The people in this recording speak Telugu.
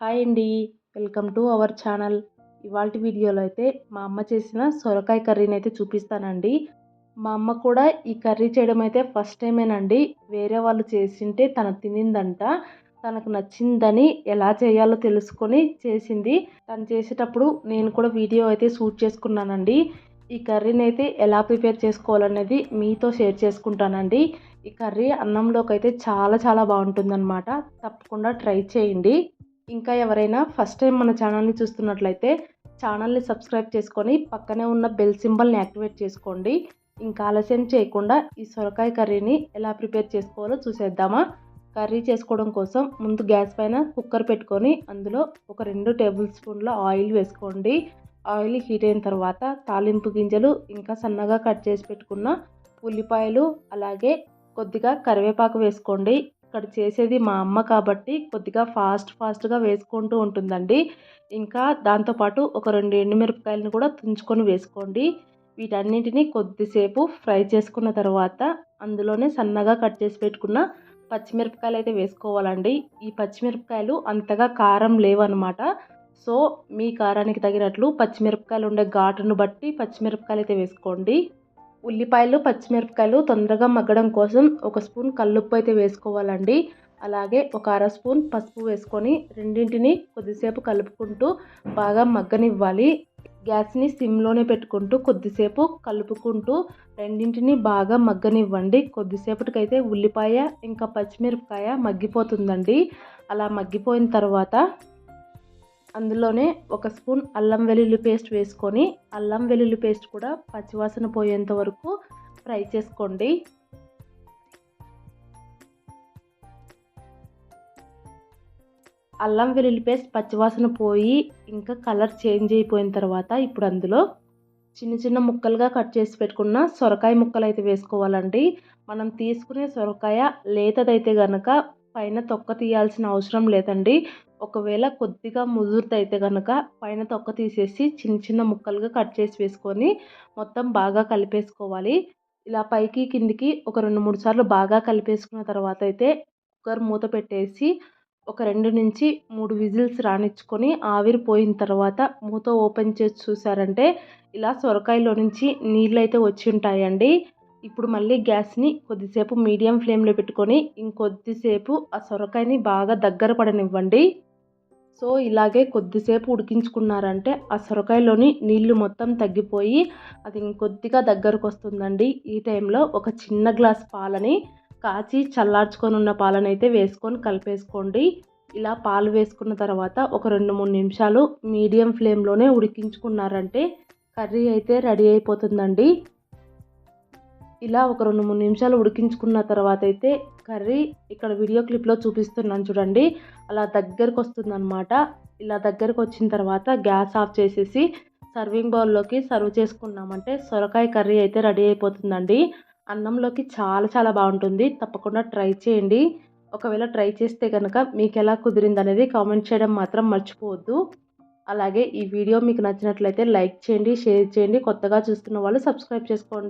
హాయ్ అండి. Welcome to our channel. ఇవాళ వీడియోలో అయితే మా అమ్మ చేసిన సొరకాయ కర్రీని అయితే చూపిస్తానండి. మా అమ్మ కూడా ఈ కర్రీ చేయడం అయితే ఫస్ట్ టైమేనండి. వేరే వాళ్ళు చేసింటే తను తినిందంట. తనకు నచ్చిందని ఎలా చేయాలో తెలుసుకొని చేసింది. తను చేసేటప్పుడు నేను కూడా వీడియో అయితే షూట్ చేసుకున్నానండి. ఈ కర్రీని అయితే ఎలా ప్రిపేర్ చేసుకోవాలనేది మీతో షేర్ చేసుకుంటానండి. ఈ కర్రీ అన్నంలోకి అయితే చాలా చాలా బాగుంటుందన్నమాట. తప్పకుండా ట్రై చేయండి. ఇంకా ఎవరైనా ఫస్ట్ టైం మన ఛానల్ని చూస్తున్నట్లయితే ఛానల్ని సబ్స్క్రైబ్ చేసుకొని పక్కనే ఉన్న బెల్ సింబల్ని యాక్టివేట్ చేసుకోండి. ఇంకా ఆలస్యం చేయకుండా ఈ సొరకాయ కర్రీని ఎలా ప్రిపేర్ చేసుకోవాలో చూసేద్దామా? కర్రీ చేసుకోవడం కోసం ముందు గ్యాస్ పైన కుక్కర్ పెట్టుకొని అందులో ఒక రెండు టేబుల్ స్పూన్ల ఆయిల్ వేసుకోండి. ఆయిల్ హీట్ అయిన తర్వాత తాలింపు గింజలు ఇంకా సన్నగా కట్ చేసి పెట్టుకున్న ఉల్లిపాయలు అలాగే కొద్దిగా కరివేపాకు వేసుకోండి. ఇక్కడ చేసేది మా అమ్మ కాబట్టి కొద్దిగా ఫాస్ట్ ఫాస్ట్గా వేసుకుంటూ ఉంటుందండి. ఇంకా దాంతోపాటు ఒక రెండు ఎండుమిరపకాయలను కూడా తుంచుకొని వేసుకోండి. వీటన్నింటినీ కొద్దిసేపు ఫ్రై చేసుకున్న తర్వాత అందులోనే సన్నగా కట్ చేసి పెట్టుకున్న పచ్చిమిరపకాయలు అయితే వేసుకోవాలండి. ఈ పచ్చిమిరపకాయలు అంతగా కారం లేవన్నమాట సో మీ కారానికి తగినట్లు పచ్చిమిరపకాయలు ఉండే ఘాటును బట్టి పచ్చిమిరపకాయలు అయితే వేసుకోండి. ఉల్లిపాయలు పచ్చిమిరపకాయలు తొందరగా మగ్గడం కోసం ఒక స్పూన్ కల్లుప్పు అయితే వేసుకోవాలండి. అలాగే ఒక అర స్పూన్ పసుపు వేసుకొని రెండింటిని కొద్దిసేపు కలుపుకుంటూ బాగా మగ్గనివ్వాలి. గ్యాస్ని సిమ్లోనే పెట్టుకుంటూ కొద్దిసేపు కలుపుకుంటూ రెండింటిని బాగా మగ్గనివ్వండి. కొద్దిసేపటికైతే ఉల్లిపాయ ఇంకా పచ్చిమిరపకాయ మగ్గిపోతుందండి. అలా మగ్గిపోయిన తర్వాత అందులోనే ఒక స్పూన్ అల్లం వెల్లుల్లి పేస్ట్ వేసుకొని అల్లం వెల్లుల్లి పేస్ట్ కూడా పచ్చివాసన పోయేంత వరకు ఫ్రై చేసుకోండి. అల్లం వెల్లుల్లి పేస్ట్ పచ్చివాసన పోయి ఇంకా కలర్ చేంజ్ అయిపోయిన తర్వాత ఇప్పుడు అందులో చిన్న చిన్న ముక్కలుగా కట్ చేసి పెట్టుకున్న సొరకాయ ముక్కలు అయితే వేసుకోవాలండి. మనం తీసుకునే సొరకాయ లేతదైతే కనుక పైన తొక్క తీయాల్సిన అవసరం లేదండి. ఒకవేళ కొద్దిగా ముదురుతైతే కనుక పైన తొక్క తీసేసి చిన్న చిన్న ముక్కలుగా కట్ చేసి వేసుకొని మొత్తం బాగా కలిపేసుకోవాలి. ఇలా పైకి కిందికి ఒక రెండు మూడు సార్లు బాగా కలిపేసుకున్న తర్వాత అయితే కుక్కర్ మూత పెట్టేసి ఒక రెండు నుంచి మూడు విజిల్స్ రానిచ్చుకొని ఆవిరి పోయిన తర్వాత మూత ఓపెన్ చేసి చూసారంటే ఇలా సొరకాయలో నుంచి నీళ్ళు అయితే వచ్చి ఉంటాయండి. ఇప్పుడు మళ్ళీ గ్యాస్ని కొద్దిసేపు మీడియం ఫ్లేమ్లో పెట్టుకొని ఇంకొద్దిసేపు ఆ సొరకాయని బాగా దగ్గర పడనివ్వండి. సో ఇలాగే కొద్దిసేపు ఉడికించుకున్నారంటే ఆ సొరకాయలోని నీళ్ళు మొత్తం తగ్గిపోయి అది ఇంకొద్దిగా దగ్గరకు వస్తుందండి. ఈ టైంలో ఒక చిన్న గ్లాస్ పాలని కాచి చల్లార్చుకొని ఉన్న పాలను అయితే వేసుకొని కలిపేసుకోండి. ఇలా పాలు వేసుకున్న తర్వాత ఒక రెండు మూడు నిమిషాలు మీడియం ఫ్లేమ్లోనే ఉడికించుకున్నారంటే కర్రీ అయితే రెడీ అయిపోతుందండి. ఇలా ఒక రెండు మూడు నిమిషాలు ఉడికించుకున్న తర్వాత అయితే కర్రీ ఇక్కడ వీడియో క్లిప్లో చూపిస్తున్నాను చూడండి. అలా దగ్గరకు వస్తుందన్నమాట. ఇలా దగ్గరకు వచ్చిన తర్వాత గ్యాస్ ఆఫ్ చేసేసి సర్వింగ్ బౌల్లోకి సర్వ్ చేసుకున్నామంటే సొరకాయ కర్రీ అయితే రెడీ అయిపోతుందండి. అన్నంలోకి చాలా చాలా బాగుంటుంది. తప్పకుండా ట్రై చేయండి. ఒకవేళ ట్రై చేస్తే కనుక మీకు ఎలా కుదిరింది అనేది కామెంట్ చేయడం మాత్రం మర్చిపోవద్దు. అలాగే ఈ వీడియో మీకు నచ్చినట్లయితే లైక్ చేయండి షేర్ చేయండి. కొత్తగా చూస్తున్న వాళ్ళు సబ్స్క్రైబ్ చేసుకోండి.